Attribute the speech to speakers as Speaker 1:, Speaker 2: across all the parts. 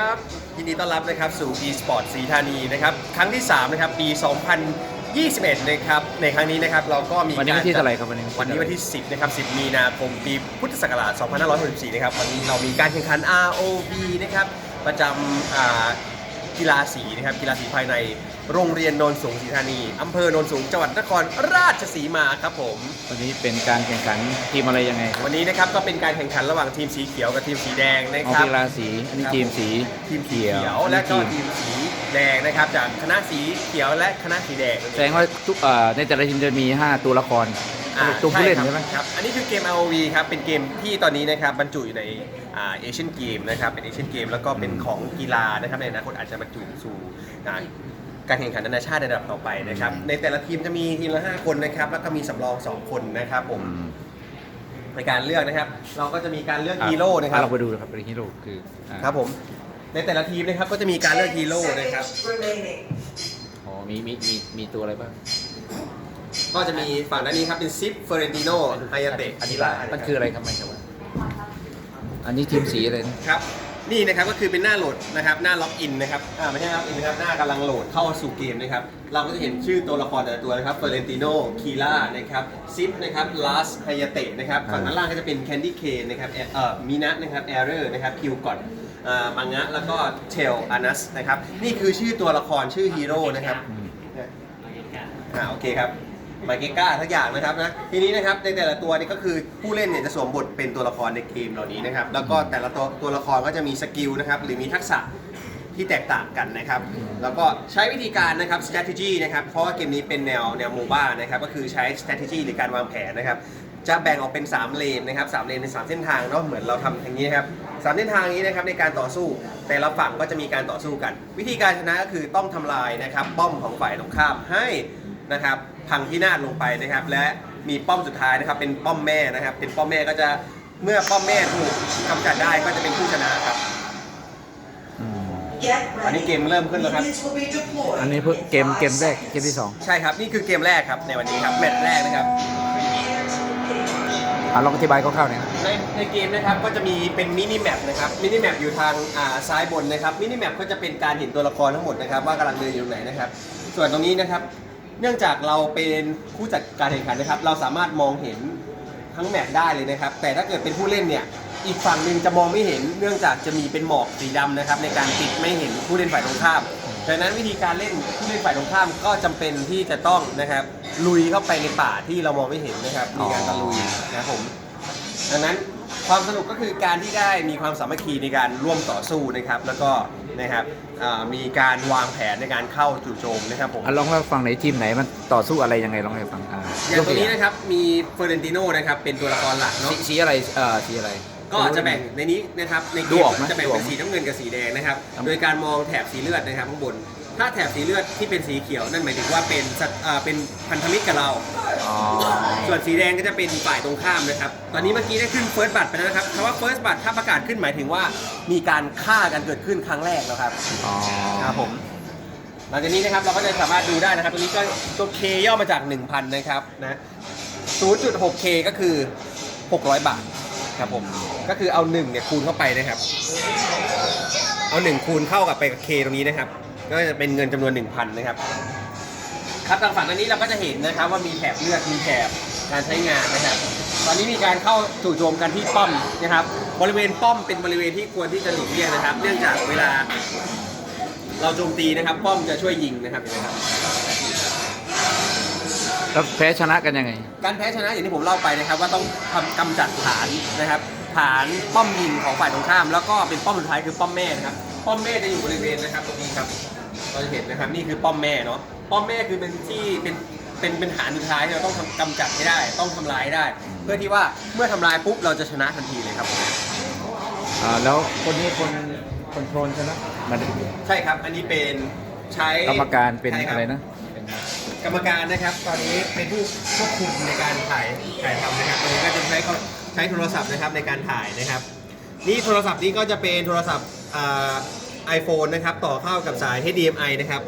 Speaker 1: ครับยินดีต้อนรับนะครับสู่ eSport สีธานีนะครับครั้งที่3นะครับปี 2021นะครับในครั้งนี้นะครับเราก็มี
Speaker 2: วันนี้
Speaker 1: ก
Speaker 2: วันที่เท่าไหร่ครับวันนี้
Speaker 1: วันนี้วันที่ 10นะครับ10 มีนาคมปีพุทธศักราช 2564นะครับวันนี้เรามีการแข่งขัน ROV นะครับประจำอ่ากีฬาสีนะครับกีฬาสีภายใน โรงเรียนโนนสูงศรีธานีอำเภอโนนสูงจังหวัดนครราชสีมาครับผม
Speaker 2: วันนี้เป็นการแข่งขันทีมอะไรยังไงครับ
Speaker 1: วันนี้นะครับก็เป็นการแข่งขันระหว่างทีมสีเขียวกับทีมสีแดงนะ
Speaker 2: เอา
Speaker 1: ครับ
Speaker 2: กีฬาสีอันนี้ทีมสี
Speaker 1: ทีมสีเขียว
Speaker 2: อัน
Speaker 1: และ
Speaker 2: นี้
Speaker 1: ก็
Speaker 2: ทีม
Speaker 1: ทีมสีแดงนะครับ จากคณะสีเขียวและคณะสีแดง
Speaker 2: แสดงว่าทุกเอ่อในแต่ละทีมจะมี 5 ตัวละคร
Speaker 1: อ่า
Speaker 2: ตัวผู้เล่น
Speaker 1: ครับ
Speaker 2: ใช่ไหม
Speaker 1: ครับ อันนี้คือเกม ROV ครับเป็นเกมที่ตอนนี้นะครับบรรจุอยู่ในเอเชียนเกมนะครับเป็นเอเชียนเกมแล้วก็เป็นของกีฬานะครับในอนาคตอาจจะบรรจุสู่อ่า การแข่งขันนานาชาติในระดับต่อไปนะครับ ในแต่ละทีมจะมีทีมละ 5 คนนะครับ แล้วก็มีสำรอง 2 คนนะครับผม
Speaker 2: อืม
Speaker 1: ในการเลือกนะครับ เราก็จะมีการเลือก
Speaker 2: อะ
Speaker 1: ฮีโร่นะครับ
Speaker 2: เราไปดูนะครับเป็นฮีโร่คืออ่า
Speaker 1: ครับผม ในแต่ละทีมนะครับก็จะมีการเลือกฮีโร่นะครับ
Speaker 2: อ๋อมีมีมีมีตัวอะไรบ้าง
Speaker 1: ก็จะมีฝั่งด้านนี้ครับเป็นซิปเฟอร์เรนติโนไฮยาเตะ
Speaker 2: อันนี้มันคืออะไรครับมันครับว่าอันนี้ทีมสีอะไรนะ
Speaker 1: ครับ นี่นะครับก็คือเป็นหน้าโหลดนะครับหน้าล็อกอินนะครับอ่าไม่ใช่ล็อกอินนะครับหน้ากำลังโหลดเข้าสู่เกมนะครับเราก็จะเห็นชื่อตัวละครแต่ละตัวนะครับเฟอร์เรนติโนคีล่านะครับซิปนะครับลาสไฮยาเตะนะครับฝั่งด้านล่างก็จะเป็นแคนดี้เคนนะครับเอ่อมินะนะครับแอร์เรอร์นะครับคิวก่อนมังงะแล้วก็เทลอานัสนะครับนี่คือชื่อตัวละครชื่อฮีโร่นะครับ
Speaker 2: อืม
Speaker 1: อ่าโอเคครับ ไมเกก้าทุกอย่างนะครับนะทีนี้นะครับในแต่ละตัวนี่ก็คือผู้เล่นเนี่ยจะสวมบทเป็นตัวละครในเกมเหล่านี้นะครับแล้วก็แต่ละตัวตัวละครก็จะมีสกิลนะครับหรือมีทักษะที่แตกต่างกันนะครับ แล้วก็ใช้วิธีการนะครับ strategy นะครับ เพราะว่าเกมนี้เป็นแนวแนวโมบ้านะครับ ก็คือใช้ strategy หรือการวางแผนนะครับ จะแบ่งออกเป็น 3 เลนนะครับสามเลนใน3เส้นทางเนาะ เหมือนเราทำอย่างนี้นะครับสามเส้นทางนี้นะครับในการต่อสู้ แต่ละฝั่งก็จะมีการต่อสู้กัน วิธีการชนะก็คือต้องทำลายนะครับป้อมของฝ่ายตรงข้ามให้นะครับ พังพินาศลงไปนะครับ และมีป้อมสุดท้ายนะครับ เป็นป้อมแม่นะครับ เป็นป้อมแม่ก็จะเมื่อป้อมแม่ถูกกำจัดได้ก็จะเป็นผู้ชนะครับ
Speaker 2: อืม
Speaker 1: อันนี้เกมเริ่มขึ้นแล้วครับ
Speaker 2: อันนี้เพิ่งเกมเกมแรกเกมที่สอง
Speaker 1: ใช่ครับ นี่คือเกมแรกครับในวันนี้ครับแมตช์แรกนะครับ
Speaker 2: อะลองอธิบายคร่าวๆหน่อยครับ
Speaker 1: ในในเกมนะครับก็จะมีเป็นมินิแมปนะครับมินิแมปอยู่ทางอ่าซ้ายบนนะครับมินิแมปก็จะเป็นการเห็นตัวละครทั้งหมดนะครับ ว่ากำลังเดินอยู่ตรงไหนนะครับ ส่วนตรงนี้นะครับ เนื่องจากเราเป็นผู้จัดการแข่งขันนะครับ เราสามารถมองเห็นทั้งแมปได้เลยนะครับ แต่ถ้าเกิดเป็นผู้เล่นเนี่ย อีกฝั่งหนึ่งจะมองไม่เห็น เนื่องจากจะมีเป็นหมอกสีดำนะครับ ในการปิดไม่เห็นผู้เล่นฝ่ายตรงข้ามดังนั้นวิธีการเล่นผู้เล่นฝ่ายตรงข้ามก็จำเป็นที่จะต้องนะครับ ลุยเข้าไปในป่าที่เรามองไม่เห็นนะครับ มีการตะลุยนะครับผมดังนั้น ความสนุกก็คือการที่ได้มีความสามัคคีในการร่วมต่อสู้นะครับ แล้วก็นะครับอ่ามีการวางแผนในการเข้าจู่โจมนะครับผม
Speaker 2: อะลองเล่าให้ฟังไหนอยทีมไหนมันต่อสู้อะไรยังไงลองให้ฟังอ่า
Speaker 1: อย่างตัวนี้นะครับมีเฟอร์เรนติโนนะครับเป็นตัวละครหลักเนาะ
Speaker 2: สีสีอะไรเอ่อสีอะไร
Speaker 1: ก็จะแบ่งในนี้นะครับในเก
Speaker 2: ดู
Speaker 1: ม
Speaker 2: ออกไหม
Speaker 1: จะแบ่ง
Speaker 2: ดูอ
Speaker 1: เป็
Speaker 2: อก
Speaker 1: น
Speaker 2: ไหม
Speaker 1: สีน้ำเงินกับสีแดงนะครับ
Speaker 2: ครับ
Speaker 1: โดยการมองแถบสีเลือดนะครับข้างบน ถ้าแถบสีเลือดที่เป็นสีเขียวนั่นหมายถึงว่าเป็นสัตว์อ่าเป็นพันธมิตรกับเรา
Speaker 2: อ๋อ
Speaker 1: ส่วนสีแดงก็จะเป็นฝ่ายตรงข้ามนะครับ ตอนนี้เมื่อกี้ได้ขึ้นเฟิร์สบัตไปแล้วนะครับคำว่าเฟิร์สบัตถ้าประกาศขึ้นหมายถึงว่ามีการฆ่ากันเกิดขึ้นครั้งแรกแล้วครับ
Speaker 2: อ๋อ
Speaker 1: ครับผม หลังจากนี้นะครับเราก็จะสามารถดูได้นะครับ ตัวนี้ก็ตัว K ย่อมาจาก 1,000 นะครับนะ 0.6K ก็คือ 600 บาทครับผม ก็คือเอา1เนี่ยคูณเข้าไปนะครับ เอา 1 คูณเข้ากับไปกับ K ตรงนี้นะครับ ก็จะเป็นเงินจำนวน 1,000 นะครับ ครับทางฝั่งอันนี้เราก็จะเห็นนะครับว่ามีแถบเลือดมีแถบการใช้งานนะครับ ตอนนี้มีการเข้าจู่โจมกันที่ป้อมนะครับ บริเวณป้อมเป็นบริเวณที่ควรที่จะหลีกเลี่ยงนะครับ เนื่องจากเวลา เราโจมตีนะครับ ป้อมจะช่วยยิงนะครับเห็นไหมครับ
Speaker 2: แล้วแพ้ชนะกันยังไง
Speaker 1: การแพ้ชนะอย่างที่ผมเล่าไปนะครับ ว่าต้องทำกำจัดฐานนะครับ ฐานป้อมยิงของฝ่ายตรงข้าม แล้วก็เป็นป้อมสุดท้ายคือป้อมแม่นะครับ ป้อมแม่จะอยู่บริเวณนะครับตรงนี้ครับ เราจะเห็นนะครับนี่คือป้อมแม่เนาะป้อมแม่คือเป็นที่เป็นเป็นเป็นฐานสุดท้ายที่เราต้องทำกำจัดให้ได้ ต้องทำลายให้ได้ เพื่อที่ว่าเมื่อทำลายปุ๊บเราจะชนะทันทีเลยครับผม
Speaker 2: อ่าแล้วคนนี้คนคอนโทรลใช่ไหมมัน
Speaker 1: ใช่ครับอันนี้เป็นใช้
Speaker 2: กรรมการเป็น
Speaker 1: ใช่คบ
Speaker 2: อะไรนะเป็น
Speaker 1: กรรมการนะครับตอนนี้เป็นผู้ควบคุมในการถ่ายถ่ายทำนะครับตอนนี้ก็จะใช้เขาใช้โทรศัพท์นะครับในการถ่ายนะครับ นี่โทรศัพท์นี้ก็จะเป็นโทรศัพท์ไอโฟนนะครับต่อเข้ากับสาย HDMI นะครับ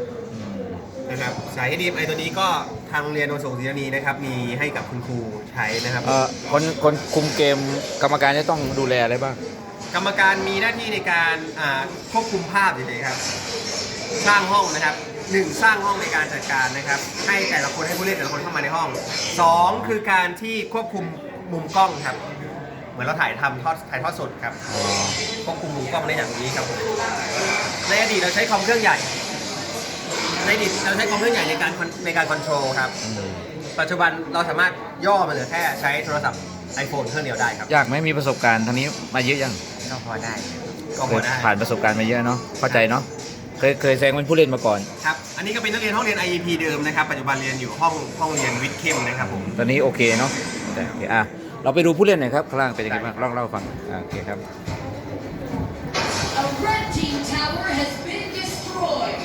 Speaker 1: นะครับสาย HDMI ตัวนี้ก็ทางโรงเรียนโนนส่งศรีธานีนะครับมีให้กับคุณครูใช้นะครับ
Speaker 2: เอ่อคนคนคุมเกมกรรมการจะต้องดูแลอะไรบ้าง
Speaker 1: กรรมการมีหน้าที่ในการอ่าควบคุมภาพเฉยๆครับ สร้างห้องนะครับหนึ่งสร้างห้องในการจัดการนะครับ ให้แต่ละคนให้ผู้เล่นแต่ละคนเข้ามาในห้องสองคือการที่ควบคุมมุมกล้องครับ เหมือนเราถ่ายทำทอดถ่ายทอดสดครับควบคุมมุมกล้องได้อย่างนี้ครับผมในอดีตเราใช้คอมเครื่องใหญ่ ในอดีตเราใช้คอมเครื่องใหญ่ในการคอนในการคอนโทรลครับ ปัจจุบันเราสามารถย่อมาเหลือแค่ใช้โทรศัพท์ iPhone เครื่องเดียวได้ครับ
Speaker 2: ยากไหมมีประสบการณ์ทางนี้มาเยอะยัง
Speaker 1: ก็พอได้ก็
Speaker 2: เค
Speaker 1: พอยได้
Speaker 2: ผ่านประสบการณ์มาเยอะเนาะเข้าใจเนาะเคยเคยแซงเป็นผู้เล่นมาก่อน
Speaker 1: ครับ อันนี้ก็เป็นนักเรียนห้องเรียน IEP เดิมนะครับ ปัจจุบันเรียนอยู่ห้องห้องเรียนวิทย์เข้มนะครับผม
Speaker 2: ตอนนี้โอเคเนาะแต่โอเคอะ เราไปดูผู้เล่นหน่อยครับข้างล่างเป็นยังไงบ้างลองเล่าให้ฟังอะโอเคครับ
Speaker 3: A red team tower has been destroyed.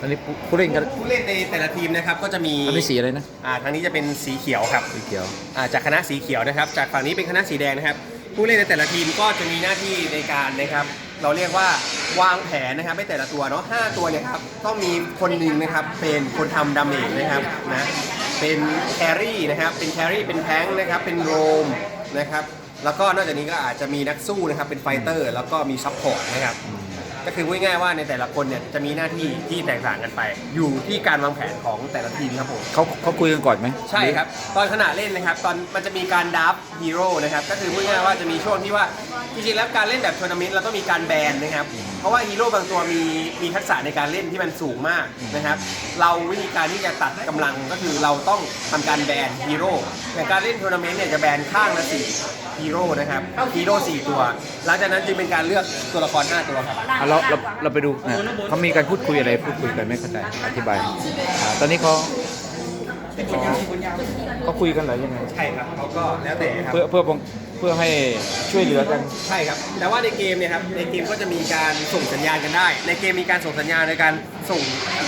Speaker 2: ตอนนี้ผู้ผู้เล่นกัน
Speaker 1: ผู้เล่นในแต่ละทีมนะครับก็จะมี
Speaker 2: อันนี้สีอะไรนะ
Speaker 1: อ่าทางนี้จะเป็นสีเขียวครับ
Speaker 2: สีเขียว
Speaker 1: อ่าจากคณะสีเขียวนะครับ จากฝั่งนี้เป็นคณะสีแดงนะครับ ผู้เล่นในแต่ละทีมก็จะมีหน้าที่ในการนะครับ เราเรียกว่าวางแผนนะครับให้แต่ละตัวเนาะห้าตัวเนี่ยครับต้องมีคนหนึ่งนะครับเป็นคนทำดาเมจนะครับนะ เป็นแครี่นะครับ เป็นแครี่ เป็นแท้งนะครับ เป็นโรมนะครับ แล้วก็นอกจากนี้ก็อาจจะมีนักสู้นะครับ เป็นไฟเตอร์ แล้วก็มีซัพพอร์ตนะครับ ก็คือพูดง่ายๆว่าในแต่ละคนเนี่ยจะมีหน้าที่ที่แตกต่างกันไป อยู่ที่การวางแผนของแต่ละทีมครับผม
Speaker 2: เขาเขาคุยกันก่อนไหม
Speaker 1: ใช่ครับ ตอนขณะเล่นนะครับ ตอนมันจะมีการดับฮีโร่นะครับ ก็คือพูดง่ายๆว่าจะมีช่วงที่ว่า จริงๆแล้วการเล่นแบบทัวร์นาเมนต์เราต้องมีการแบนนะครับเพ ราะว่าฮีโร่บางตัวมีมีทักษะในการเล่นที่มันสูงมากนะครับ เราวิธีการที่จะตัดกำลังก็คือเราต้องทำการแบนฮีโร่แต่การเล่นทัวร์นาเมนต์เนี่ยจะแบนข้างละสี่ฮีโร่นะครับฮีโร่สี่ตัว หลังจากนั้นจึงเป็นการเลือกตัวละครห้าตัวครับ
Speaker 2: อะเราเราเราไปดูนะเขามีการพูดคุยอะไรพูดคุยกันไม่เข้าใจอธิบายอ่าตอนนี้เขาเขาเขาคุยกันเหรอยังไง
Speaker 1: ใช่ครับเขาก็แล้วแต่ครับ
Speaker 2: เพื่อเพื่อป้อง เพื่อให้ช่วยเหลือกัน
Speaker 1: ใช่ครับ แต่ว่าในเกมเนี่ยครับ ในเกมก็จะมีการส่งสัญญาณกันได้ ในเกมมีการส่งสัญญาณในการส่ง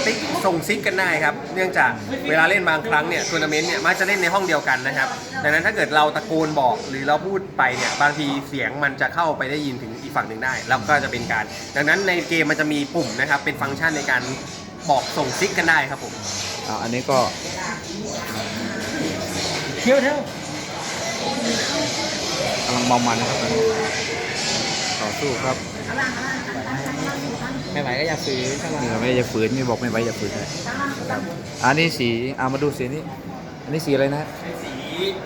Speaker 1: ติ๊กส่งซิกกันได้ครับ เนื่องจากเวลาเล่นบางครั้งเนี่ยทัวร์นาเมนต์เนี่ยมักจะเล่นในห้องเดียวกันนะครับ ดังนั้นถ้าเกิดเราตะโกนบอกหรือเราพูดไปเนี่ยบางทีเสียงมันจะเข้าไปได้ยินถึงอีกฝั่งหนึ่งได้ แล้วก็จะเป็นการ ดังนั้นในเกมมันจะมีปุ่มนะครับ เป็นฟังก์ชันในการบอกส่งซิกกันได้ครับผม
Speaker 2: อ่าอันนี้ก็
Speaker 1: เที่ยวเที่ยว
Speaker 2: กำลังเมามันนะครับต่อสู้ครับ
Speaker 1: ไม่ไหวก็อย่าฝืน
Speaker 2: นี่เราไม่จะฝืนไม่บอกไม่ไว้อย่าฝืนครับอันนี้สีอ่ามาดูสีนี้ อันนี้สีอะไรนะ
Speaker 1: สี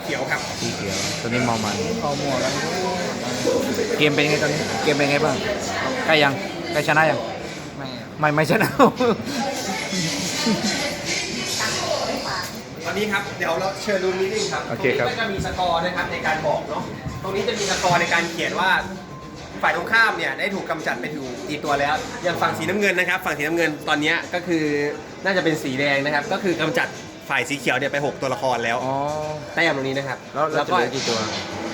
Speaker 1: เขียวครับ
Speaker 2: สีเขียวตัวนี้เมามัน
Speaker 1: คอหมวกแล้ว
Speaker 2: เกมเป็นไงตอนนี้เกมเป็นไงบ้างใกล้ยังใกล้ชนะยัง
Speaker 1: ไม่
Speaker 2: ไม่ไม่ชนะ
Speaker 1: ตอนนี้ครับเดี๋ยวเราเชิญดูนิดนึงครับ
Speaker 2: โอเคครับ
Speaker 1: ตงนี้ก็จะมีสกอร์นะครับในการบอกเนาะ ตรงนี้จะมีสกอร์ในการเขียนว่าฝ่ายตรงข้ามเนี่ยได้ถูกกำจัดไปอยู่กี่ตัวแล้ว อย่างฝั่งสีน้ำเงินนะครับ ฝั่งสีน้ำเงินตอนเนี้ยก็คือน่าจะเป็นสีแดงนะครับ ก็คือกำจัดฝ่ายสีเขียวเนี่ยไป 6 ตัวละครแล้ว
Speaker 2: อ๋อ
Speaker 1: แต้มตรงนี้นะครับ
Speaker 2: แล้วแล้วจะเหลือกี่ตัว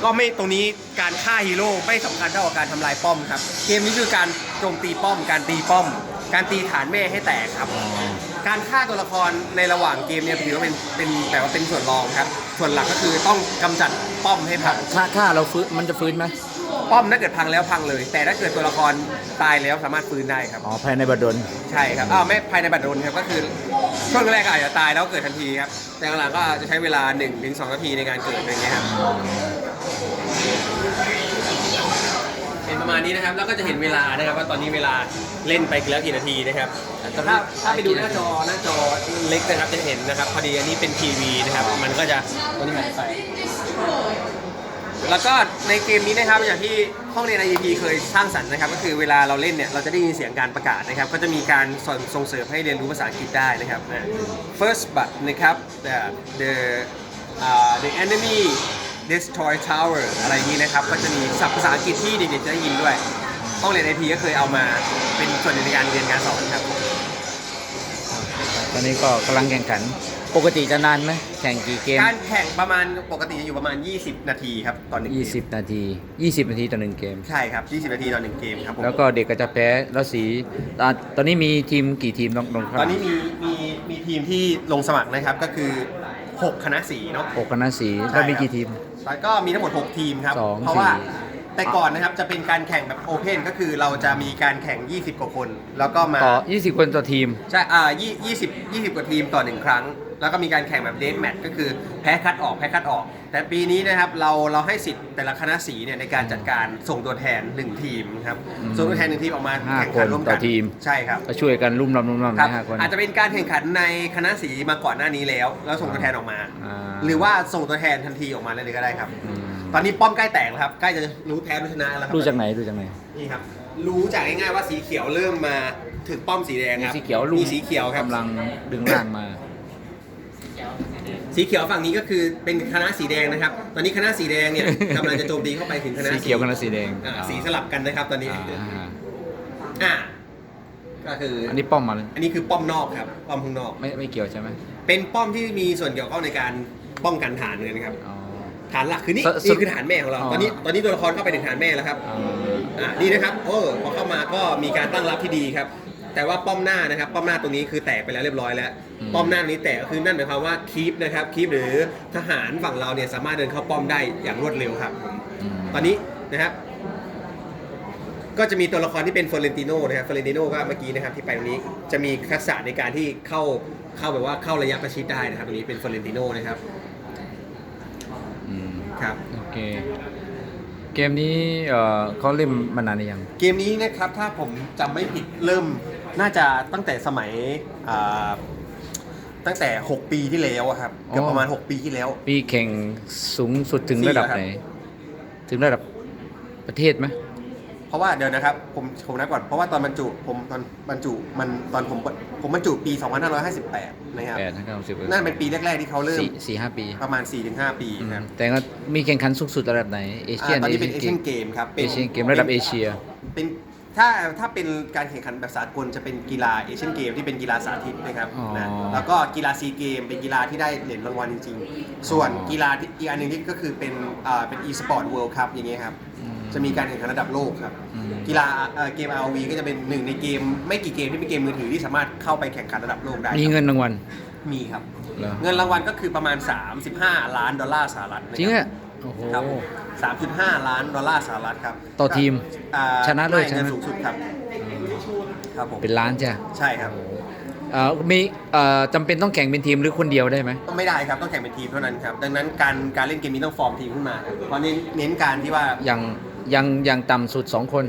Speaker 1: ก็ไม่ตรงนี้การฆ่าฮีโร่ไม่สำคัญเท่ากับการทำลายป้อมครับ เกมนี้คือการโจมตีป้อมการตีป้อม การตีฐานแม่ให้แตกครับ การฆ่าตัวละครในระหว่างเกมเนี่ยถือว่าเป็นเป็นแต่ว่าเป็นส่วนรองครับ ส่วนหลักก็คือต้องกำจัดป้อมให้พัง
Speaker 2: ถ้าถ้าเราฟื้นมันจะฟื้นไหม
Speaker 1: ป้อมถ้าเกิดพังแล้วพังเลย แต่ถ้าเกิดตัวละครตายแล้วสามารถฟื้นได้ครับ
Speaker 2: อ๋อภายในบัดดล
Speaker 1: ใช่ครับอ้าวไม่ภายในบัตรโดนครับก็คือช่วงแรกก็อาจจะตายแล้วเกิดทันทีครับ แต่หลังๆก็จะใช้เวลา1-2ถึงนาทีในการเกิดอะไรอย่างเงี้ยครับเป็นประมาณนี้นะครับแล้วก็จะเห็นเวลานะครับว่าตอนนี้เวลา เล่นไปแล้วกี่นาทีนะครับถ้าถ้าไปดูหน้าจอหน้าจอเล็กนะครับจะเห็นนะครับ พอดีอันนี้เป็นทีวีนะครับ มันก็จะตัวนี้หายไปแล้วก็ในเกมนี้นะครับอย่างที่ห้องเรียน IEP เคยสร้างสรรค์นะครับ ก็คือเวลาเราเล่นเนี่ยเราจะได้ยินเสียงการประกาศนะครับ ก็จะมีการส่งส่งเสริมให้เรียนรู้ภาษาอังกฤษได้นะครับ first but นะครับ the the uh, the enemy destroy tower อะไรนี้นะครับ ก็จะมีศัพท์ภาษาอังกฤษที่เด็กๆจะได้ยินด้วย ห้องเรียน IEP ก็เคยเอามาเป็นส่วนหนึ่งในการเรียนการสอนครับ
Speaker 2: ตอนนี้ก็กำลังแข่งขัน ปกติจะนานไหมแข่งกี่เกม
Speaker 1: การแข่งประมาณปกติจะอยู่ประมาณ 20 นาทีครับตอนหนึ่งเกม
Speaker 2: 20 นาที 20 นาทีต่อหนึ่งเกม
Speaker 1: ใช่ครับ 20 นาทีต่อหนึ่งเกมครับผม
Speaker 2: แล้วก็เด็กก็จะแพ้แล้วสีตอนตอนนี้มีทีมกี่ทีมลองลอง
Speaker 1: ตอนนี้มีมีมีทีมที่ลงสมัครนะครับก็คือ 6 คณะสีเนาะ
Speaker 2: หกคณะสี
Speaker 1: ใช่
Speaker 2: แล้วมี
Speaker 1: ครับ
Speaker 2: กี่ทีม
Speaker 1: แล้วก็มีทั้งหมด 6 ทีมครับ
Speaker 2: สอง
Speaker 1: เพราะว่า
Speaker 2: สี่
Speaker 1: แต่ก่อนนะครับจะเป็นการแข่งแบบโอเพนก็คือเราจะมีการแข่ง 20 กว่าคน แล้วก็มา
Speaker 2: ต่อ 20 คนต่อทีม
Speaker 1: ใช่อ่ายี่ยี่สิบยี่สิบกว่าทีมต่อหนึ่งครั้ง แล้วก็มีการแข่งแบบเดทแมทก็คือแพ้คัดออกแพ้คัดออก แต่ปีนี้นะครับเราเราให้สิทธิ์แต่ละคณะสีเนี่ยในการจัดการส่งตัวแทนหนึ่งทีมครับ
Speaker 2: อืม
Speaker 1: ส่งตัวแทนหนึ่งทีมออกมา
Speaker 2: ห้า
Speaker 1: แข่งขัน
Speaker 2: คน
Speaker 1: ร่วม
Speaker 2: ต่
Speaker 1: กั
Speaker 2: อนทีม
Speaker 1: ใช่ครับ
Speaker 2: ก็ช่วยกันรุ่มรำรุ่มรำ
Speaker 1: ครับ
Speaker 2: นะห้าคน
Speaker 1: อาจจะเป็นการแข่งขันในคณะสีมาก่อนหน้านี้แล้ว แล้วส่งตัวแทนออกมา
Speaker 2: อ่า
Speaker 1: หรือว่าส่งตัวแทนทันทีออกมาเลยก็ได้ครับ
Speaker 2: อืม
Speaker 1: ตอนนี้ป้อมใกล้แตกแล้วครับ ใกล้จะรู้แพ้รู้ชนะแล้วครั
Speaker 2: ดูจากไหนดูจากไหน
Speaker 1: นี่ครับ รู้จากง่ายๆว่าสีเขียวเริ่มมาถึงป้อมสีแดง
Speaker 2: มี
Speaker 1: ครับ
Speaker 2: สีเขียวลุง
Speaker 1: มีสีเขียวครับ
Speaker 2: กำลังดึงร่างมา
Speaker 1: สีเขียวฝั่งนี้ก็คือเป็นคณะสีแดงนะครับ ตอนนี้คณะสีแดงเนี่ยกำลังจะโจมตีเข้าไปถึงคณะ
Speaker 2: สีเขียวกับสีแดง
Speaker 1: อ่าสีสลับกันนะครับ ตอนนี้
Speaker 2: อ่า
Speaker 1: อ่าก็คือ
Speaker 2: อั
Speaker 1: อั
Speaker 2: นนี้ป้อมมาเลย
Speaker 1: อันนี้คือป้อมนอกครับ ป้อมข้างนอก
Speaker 2: ไม่ไม่เกี่ยวใช่ไหม
Speaker 1: เป็นป้อมที่มีส่วนเกี่ยวข้องในการป้องกันฐานเลยนะครับ
Speaker 2: อ๋อ
Speaker 1: ฐานหลักคือนี่
Speaker 2: สส
Speaker 1: นี่คือฐานแม่ของเรา
Speaker 2: อ๋อ
Speaker 1: ตอนนี้ตอนนี้ตัวละครเข้าไปถึงฐานแม่แล้วครับ
Speaker 2: อ่า
Speaker 1: อ่านี่นะครับโอ้พอเข้ามาก็มีการตั้งรับที่ดีครับ แต่ว่าป้อมหน้านะครับ ป้อมหน้าตรงนี้คือแตกไปแล้วเรียบร้อยแล้วป้อมหน้านี้แตกก็คือนั่นหมายความว่าคีปนะครับคีปหรือทหารฝั่งเราเนี่ยสามารถเดินเข้าป้อมได้อย่างรวดเร็วครับผม
Speaker 2: อืม
Speaker 1: ตอนนี้นะครับ ก็จะมีตัวละครที่เป็นเฟอร์เรนติโนนะครับเฟอร์เรนติโนก็เมื่อกี้นะครับที่ไปตรงนี้จะมีทักษะในการที่เข้าเข้าแบบว่าเข้าระยะประชิดได้นะครับตรงนี้เป็นเฟอร์เรนติโนนะครับ
Speaker 2: อืม
Speaker 1: ครับ
Speaker 2: โอเค เกมนี้เอ่อเขาเล่นมานานหรือยัง
Speaker 1: เกมนี้นะครับถ้าผมจำไม่ผิดเริ่มน่าจะตั้งแต่สมัยอ่าตั้งแต่ 6 ปีที่แล้วอะครับเกือบ
Speaker 2: อ๋อ
Speaker 1: ประมาณ 6 ปีที่แล้ว
Speaker 2: ปีแข่งสูงสุดถึง
Speaker 1: สี่
Speaker 2: ระดับ
Speaker 1: ครับ
Speaker 2: ไหน ถึงระดับประเทศไหม
Speaker 1: เพราะว่าเดี๋ยวนะครับผมผมนับก่อนเพราะว่าตอนบรรจุผมตอนบรรจุมันตอนผมผมบรรจุปี 2558 นะครับ
Speaker 2: แปดถึงเก้าสิบ
Speaker 1: นั่นเป็นปีแรกๆที่เขาเริ่ม
Speaker 2: สี่สี่ห้าปี
Speaker 1: ประมาณ 4-5 ปี
Speaker 2: อืม
Speaker 1: ครับ
Speaker 2: แต่ก็มีแข่งขันสูงสุดระดับไหนเอเชีย
Speaker 1: อ่านตอนนี้เป็นเอเชียนเกมครับ
Speaker 2: เอเชียนเกมระดับเอเชีย
Speaker 1: เป็นถ้าถ้าเป็นการแข่งขันแบบสากลจะเป็นกีฬาเอเชียนเกมที่เป็นกีฬาสาธิตนะครับ
Speaker 2: อ๋อ
Speaker 1: นะแล้วก็กีฬาซีเกมเป็นกีฬาที่ได้เหรียญรางวัลจริงๆ ส่วน
Speaker 2: อ๋อ
Speaker 1: กีฬาที่อีกอันหนึ่งที่ก็คือเป็นอ่าเป็นอีสปอร์ตเวิลด์คัพอย่างเงี้ยครับ
Speaker 2: อืม
Speaker 1: จะมีการแข่งขันระดับโลกครับ
Speaker 2: อืม
Speaker 1: กีฬาเอ่อเกม ROV ก็จะเป็นหนึ่งในเกม ไม่กี่เกมที่เป็นเกมมือถือที่สามารถเข้าไปแข่งขันระดับโลกได้
Speaker 2: มีเงินรางวัล มี
Speaker 1: มีครับ
Speaker 2: เหรอ
Speaker 1: เงินรางวัลก็คือประมาณ 35 ล้านดอลลาร์สหรัฐนคบ
Speaker 2: จริงอะโอ้โห
Speaker 1: ครับ3.5ล้านดอลลาร์สหรัฐครับ
Speaker 2: ต่อทีม
Speaker 1: อ่า
Speaker 2: ชนะเลย
Speaker 1: ไม่เงิน
Speaker 2: ชนะ
Speaker 1: สูงสุดครับ ครับผม
Speaker 2: เป็นล้านจ้ะ
Speaker 1: ใช่ครับ
Speaker 2: เอ่อมีเอ่อจำเป็นต้องแข่งเป็นทีมหรือคนเดียวได้ไหม
Speaker 1: ต้องไม่ได้ครับ ต้องแข่งเป็นทีมเท่านั้นครับ ดังนั้นการการเล่นเกมนี้ต้องฟอร์มทีมขึ้นมาครับเพราะเน้นเน้นการที่ว่า
Speaker 2: ยัง ยังยังต่ำสุด 2 คน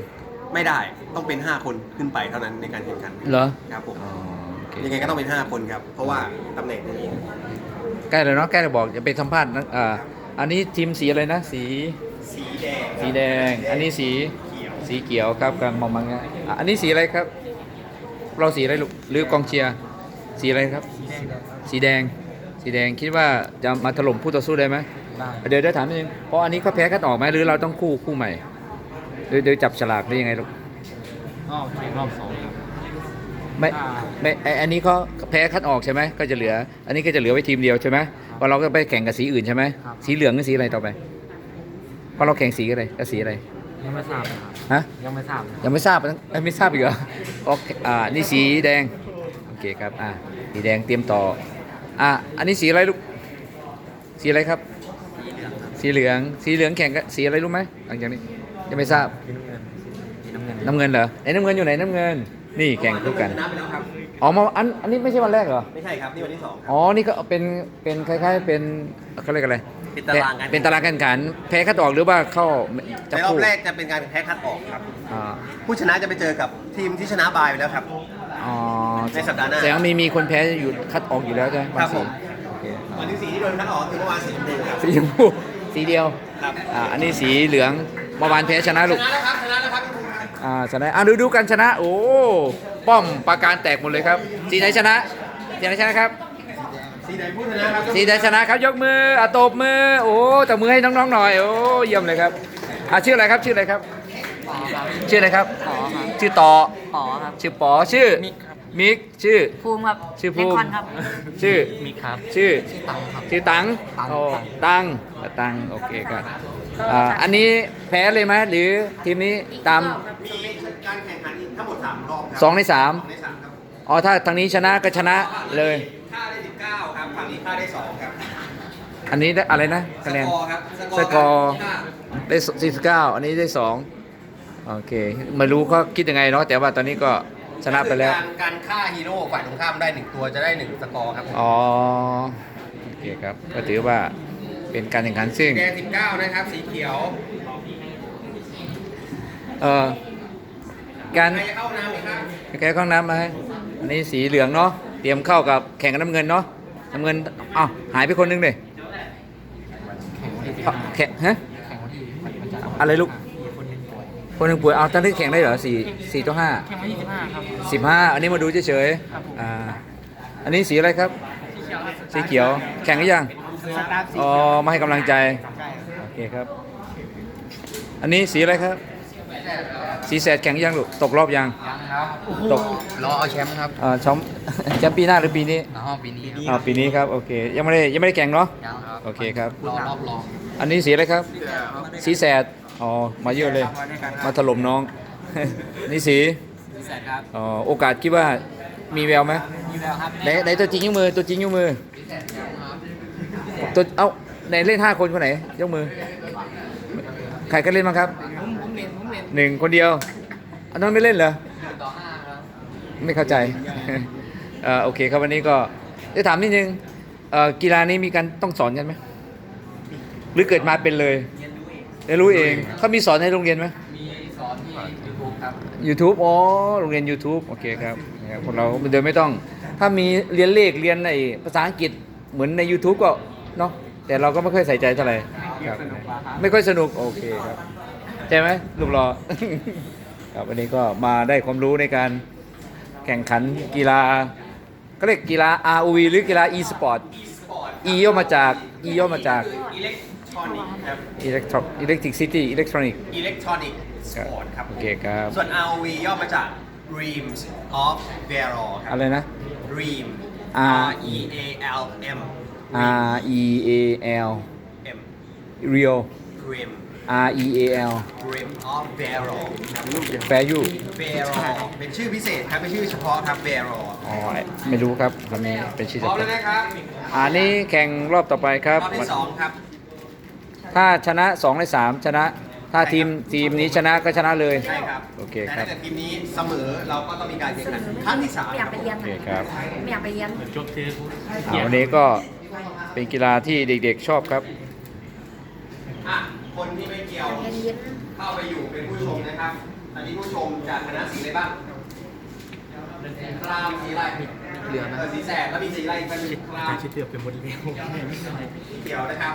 Speaker 1: ไม่ได้ต้องเป็น 5 คนขึ้นไปเท่านั้นในการแข่งขัน
Speaker 2: เหรอ
Speaker 1: ครับผม
Speaker 2: อ๋อโอเค
Speaker 1: ยังไงก็ต้องเป็น 5 คนครับ เพราะว่าตำแหน่งนี้
Speaker 2: ใกล้เลยเนาะใกล้จะบอกจะไปสัมภาษณ์นะอ่าอันนี้ทีมสีอะไรนะ สี
Speaker 1: สีแดง
Speaker 2: สีแดง อันนี้สี
Speaker 1: เขียว
Speaker 2: สีเขียวครับกลางมองมังงะอะอันนี้สีอะไรครับ เราสีอะไรลูกหรือกองเชียร์สีอะไรครับ สีแดง สีแดงคิดว่าจะมาถล่มผู้ต่อสู้ได้ไหม เดี๋ยวเดี๋ยวถามนิดนึงเพราะอันนี้เขาแพ้คัดออกไหมหรือเราต้องคู่คู่ใหม่หรือเดี๋ยวจับฉลากได้ยังไงลูก
Speaker 4: รอบแข่งรอบสองครับ
Speaker 2: ไม่
Speaker 4: อ่า
Speaker 2: ไม่ไอ้อันนี้เขาแพ้คัดออกใช่ไหมก็จะเหลือ อันนี้ก็จะเหลือไว้ทีมเดียวใช่ไหมเพราะเราก็ไปแข่งกับสีอื่นใช่ไหม
Speaker 4: ครับ
Speaker 2: สีเหลืองกับสีอะไรต่อไปเพราะเราแข่งสีอะไรกับสีอะไร
Speaker 4: ยังไม่ทราบนะครับ
Speaker 2: ฮะ
Speaker 4: ยังไม่ทราบนะครับ
Speaker 2: ยังไม่ทราบอะเอ้ยไม่ทราบอีกเหรอโอเคอ่านี่สีแดงโอเคครับอ่าสีแดงเตรียมต่ออ่าอันนี้สีอะไรลูกสีอะไรครับ สีเหลือง สีเหลืองแข่งกับสีอะไรรู้ไหมหลังจากนี้ยังไม่ทราบ
Speaker 4: สีน้ำเงินสีน้ำเงิน
Speaker 2: น้ำเงินเหรอไอ้น้ำเงินอยู่ไหนน้ำเงิน นี่แข่งคู่กัน
Speaker 1: ชนะไปแล้วครับ
Speaker 2: อ๋อมาอันอันนี้ไม่ใช่วันแรกเหรอ
Speaker 1: ไม่ใช่ครับนี่วันที่สองครับ
Speaker 2: อ๋อ นี่ก็เป็นเป็นคล้ายๆเป็นเขาเรียกอะไร
Speaker 1: เป็นตารางการ
Speaker 2: เป็นตารางการแข่งขันแพ้คัดออกหรือว่าเข้า
Speaker 1: ในรอบแรกจะเป็นการแพ้คัดออกครับ
Speaker 2: อ่า
Speaker 1: ผู้ชนะจะไปเจอกับทีมที่ชนะบายไปแล้วครับ
Speaker 2: อ๋อ
Speaker 1: ในสัปดาห์หน้า
Speaker 2: แสดงว่ามีมีคนแพ้อยู่คัดออกอยู่แล้วใช่ไหม
Speaker 1: ครับผม
Speaker 2: โอเค
Speaker 1: วันที่สี่ที่โดนคัดออกคือเมื่อวานสีชมพูครับ
Speaker 2: สีชมพู สีเดียว
Speaker 1: ครับ
Speaker 2: อ่าอันนี้สีเหลืองเมื่อวานแพ้ชนะ
Speaker 1: ช
Speaker 2: ลูก
Speaker 1: นะแล้วครับชนะแล้วครับ
Speaker 2: อ่าชนะอ่าดูดูกันชนะ โอ้ป้อมปราการแตกหมดเลยครับ สีไหนชนะสีไหนชนะครับ
Speaker 1: สีไหนผู้ชนะครับ
Speaker 2: สีไหนชนะครับยกมืออะตบมือโอ้ตบมือให้น้องๆหน่อยโอ้เยี่ยมเลยครับอ่าชื่ออะไรครับชื่ออะไรครับ
Speaker 4: ปอครับ
Speaker 2: ชื่ออะไรครับ
Speaker 4: ปอครับ
Speaker 2: ชื่อต่อ
Speaker 4: ปอครับ
Speaker 2: ชื่อป๋อชื่อ
Speaker 4: มิกครับ
Speaker 2: มิกชื่อ
Speaker 4: ภูมิครับ
Speaker 2: ชื่อภูมิ
Speaker 4: เล็กคอนครับ
Speaker 2: ชื่อ
Speaker 4: มิกครับ
Speaker 2: ชื่อ
Speaker 4: ชื่อตังครับ
Speaker 2: ชื่อตัง
Speaker 4: ตัง
Speaker 2: โอ้ตังตัง โอเคครับอ่าอันนี้แพ้เลยไหมหรือทีมนี้ตาม
Speaker 1: มีการแข่งขันอีกทั้งหมดสามรอบครั
Speaker 2: สองในสาม
Speaker 1: สองในสามครับ
Speaker 2: อ๋อ ถ้าทางนี้ชนะก็ชนะเลย
Speaker 1: ค่าได้สิบเก้าครับฝั่งนี้ค่าได้สองครับ
Speaker 2: อันนี้ได้อะไรนะ
Speaker 1: ส
Speaker 2: คะแนน
Speaker 1: กอร์ครับ
Speaker 2: สกอร์
Speaker 1: ห้า
Speaker 2: ได้สี่สิบเก้าอันนี้ได้สองโอเค ไม่รู้เขาคิดยังไงเนาะแต่ว่าตอนนี้ก็ ชนะไปแล้ว
Speaker 1: การการฆ่าฮีโร่ฝ่ายตรงข้ามได้หนึ่งตัวจะได้หนึ่งสกอร์ครับ
Speaker 2: อ๋อโอเคครับก็ถือว่าเป็นการแข่งขันซึ่ง
Speaker 1: แดงสิบเก้านะครับ สีเขียว
Speaker 2: เอ่อการ
Speaker 1: ใครจะเข้าน้ำไหมครับ
Speaker 2: แก้ข้องน้ำมาให้อันนี้สีเหลืองเนาะเตรียมเข้ากับแข่งกับน้ำเงินเนาะน้ำเงินอ้าวหายไปคนนึงเลย
Speaker 4: แข่งวันที่สิบห้า
Speaker 2: แข่งฮะ
Speaker 4: แข่งวันที่มันจะ
Speaker 2: อะไรลูก
Speaker 4: คนหนึงป่วย
Speaker 2: คนหนึ่งป่วยเอาตอนนี้แข่งได้เหรอสี่สี่ต่อห้า
Speaker 4: แข่งวันที่สิบห้าครับ
Speaker 2: สิบห้าอันนี้มาดูเฉย
Speaker 4: ครับผม
Speaker 2: ๆอ่าอันนี้สีอะไรครับสีเขียวแข่งหรือยัง
Speaker 4: สตาร์ทสี
Speaker 2: อ๋อมาให้กำลังใจ
Speaker 4: ใช่
Speaker 2: โอเคครับ อันนี้สีอะไรครับ สีแสดแข่งยังลูกตกรอบยัง
Speaker 4: ยังครับ
Speaker 2: ตก
Speaker 4: รอเอาแชมป์ครับ
Speaker 2: อ่าช้อม แชมป์ปีหน้าหรือปีนี้
Speaker 4: ในห้องปีนี้ครับ
Speaker 2: อ่าปีนี้ครับโอเคยังไม่ได้ยังไม่ได้แข่งเนาะ
Speaker 4: ยังครับ
Speaker 2: โอเคครับ
Speaker 4: รอรอบรอง
Speaker 2: อันนี้สีอะไรครับ สีแสด อ๋อมาเยอะเลย มาถล่มน้องนี่สี
Speaker 4: แสนครับ
Speaker 2: อ๋อโอกาสคิดว่ามีแววไหม
Speaker 4: มีแล้วครับ
Speaker 2: ไหนไหนตัวจริงยกมือตัวจริงยกมือตัวเอ้าไหนเล่นห้าคนคนไหนยกมือ ใครก็เล่นบ้างครับ
Speaker 4: ผมผมเล่นผมเล่น
Speaker 2: หนึ่งคนเดียวอันนั้นไม่เล่นเหรอ
Speaker 4: ต่อห้าครับ
Speaker 2: ไม่เข้าใจ เอ่อโอเคครับวันนี้ก็จะถามนิดนึงเอ่อกีฬานี้มีการต้องสอนกันไหมหรือเกิดมาเป็นเลย
Speaker 4: เรียนรู้เอง
Speaker 2: เรียนรู้เองเขามีสอนในโรงเรียนไหม
Speaker 4: มีสอนที่ยูทูบครับ
Speaker 2: YouTube อ๋อโรงเรียน YouTube โอเคครับนะครับพวกเราโดยไม่ต้อง ถ้ามีเรียนเลขเรียนในภาษาอังกฤษเหมือนใน YouTube ก็เนาะแต่เราก็ไม่ค่อยใส่ใจเท่าไหร่ครับ
Speaker 4: สนุกกว่าครับ
Speaker 2: ไม่ค่อยสนุกโอเคครับใช่ไหมลูกรอครับวันนี้ก็มาได้ความรู้ในการแข่งขันกีฬาก็เรียกกีฬา ROV หรือกีฬา e-sport e ย่อมาจาก e ย่อมาจาก
Speaker 1: อิเล็กทรอนิกครับ
Speaker 2: electro electricity electronic
Speaker 1: อิเล็กทรอนิกส
Speaker 2: ครับ
Speaker 1: ปอร์ตครับ
Speaker 2: โอเคครับ
Speaker 1: ส่วน ROV ย่อมาจาก Dreams of Vero ครับ
Speaker 2: อะไรนะ
Speaker 1: Dream
Speaker 2: R
Speaker 1: R E A L M
Speaker 2: R E A L
Speaker 1: M
Speaker 2: real
Speaker 1: Dream
Speaker 2: R E A L
Speaker 1: Dream of Vero ครับ
Speaker 2: value
Speaker 1: Vero เป็นชื่อพิเศษครับ เป็นชื่อเฉพาะครับ Vero
Speaker 2: อ๋อไม่รู้ครับคำนี้เป็นชื่อ
Speaker 1: พร้อม
Speaker 2: เฉ
Speaker 1: แล้ว
Speaker 2: พาะ
Speaker 1: นะครับ
Speaker 2: อันนี้แข่งรอบต่อไปค
Speaker 1: ร
Speaker 2: รั
Speaker 1: อบบที่สองครับ
Speaker 2: ถ้าชนะ2ใน3ชนะ ถ้าทีมทีมนี้ชนะก็ชนะเลย
Speaker 1: ใช่ครับ
Speaker 2: โอเค
Speaker 1: แต่
Speaker 2: ครั
Speaker 1: ถ้า
Speaker 2: บ
Speaker 1: เกิดทีมนี้เสมอเราก็ต้องมีการแข่งขันครั้งที่สาม
Speaker 5: ไม่อยากไปเรียน
Speaker 2: โอเคครับ
Speaker 5: ไม่อยากไปเรียน
Speaker 2: อ่าวันนี้ก็เป็นกีฬาที่เด็กๆชอบครับ
Speaker 1: อะคนที่ไม่เกี่ยว
Speaker 5: เรียนเย็น
Speaker 1: เข้าไปอยู่เป็นผู้ชมนะครับอันนี้ผู้ชมจากคณะสีอะไรบ้างครามสีอะไร
Speaker 4: เหลืองนะ
Speaker 1: เออสีแสดแล้วมีสีอะไรอีกบ้างคราม
Speaker 4: คิดเตือบเป็นหมดแล้ว
Speaker 1: สีเขียวนะครับ